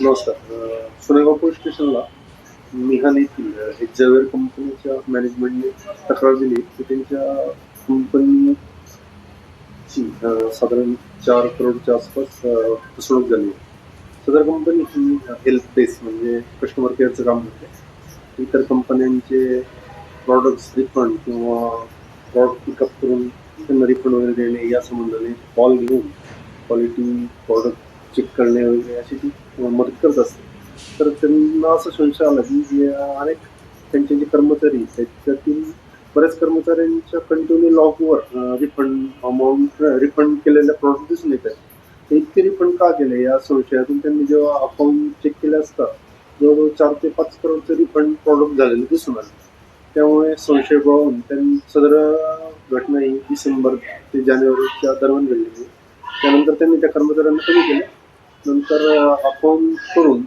नमस्कार. सुनेगाव पोलीस स्टेशनला मिहान येथील एक जवेर कंपनीच्या मॅनेजमेंटने तक्रार दिली की त्यांच्या कंपनीची साधारण चार करोडच्या आसपास फसवणूक झाली सदर कंपनी ही हेल्प बेस म्हणजे कस्टमर केअरचं काम करते. इतर कंपन्यांचे प्रॉडक्ट्स रिफंड किंवा प्रॉडक्ट पिकअप करून त्यांना रिफंड वगैरे देणे या संबंधाने कॉल घेऊन क्वालिटी प्रॉडक्ट चेक करणे वगैरे अशी ती मदत करत असते. तर त्यांना असं संशय आला की जे अनेक त्यांचे जे कर्मचारी आहेत, त्याच्यातील बऱ्याच कर्मचाऱ्यांच्या कंटिन्यू लॉगवर रिफंड अमाऊंट रिफंड केलेल्या प्रॉडक्ट दिसून येत आहेत ते इतके रिफंड का केले या संशयातून त्यांनी जेव्हा अकाउंट चेक केले असता जवळजवळ चार ते पाच करोडचे रिफंड प्रॉडक्ट झालेले दिसून आले. त्यामुळे संशय पाहून त्यांनी सदर घटना ही डिसेंबर ते जानेवारीच्या दरम्यान घडलेली. त्यानंतर त्यांनी त्या कर्मचाऱ्यांना कमी केलं. नंतर अकाउंट करून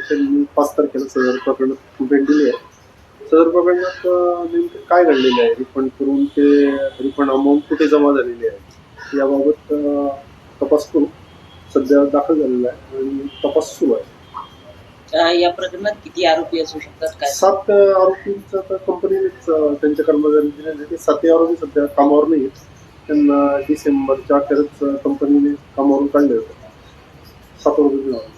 त्यांनी पाच तारखेला सदर प्रकरणात कंप्लेंट दिली आहे. सदर प्रकरणात नेमकं काय घडलेलं आहे? रिफंड करून ते रिफंड अमाऊंट कुठे जमा झालेली आहे? याबाबत तपास करू सध्या दाखल झालेला आहे आणि तपास सुरू आहे. या प्रकरणात किती आरोपी असू शकतात? काय? सात आरोपींचा तर कंपनीनेच त्यांच्या कर्मचाऱ्यांनी दिलेले सातही आरोपी सध्या कामावर नाही आहेत त्यांना डिसेंबरच्या अखेरच कंपनीने कामावरून काढले होते. सात आरोपी दिले.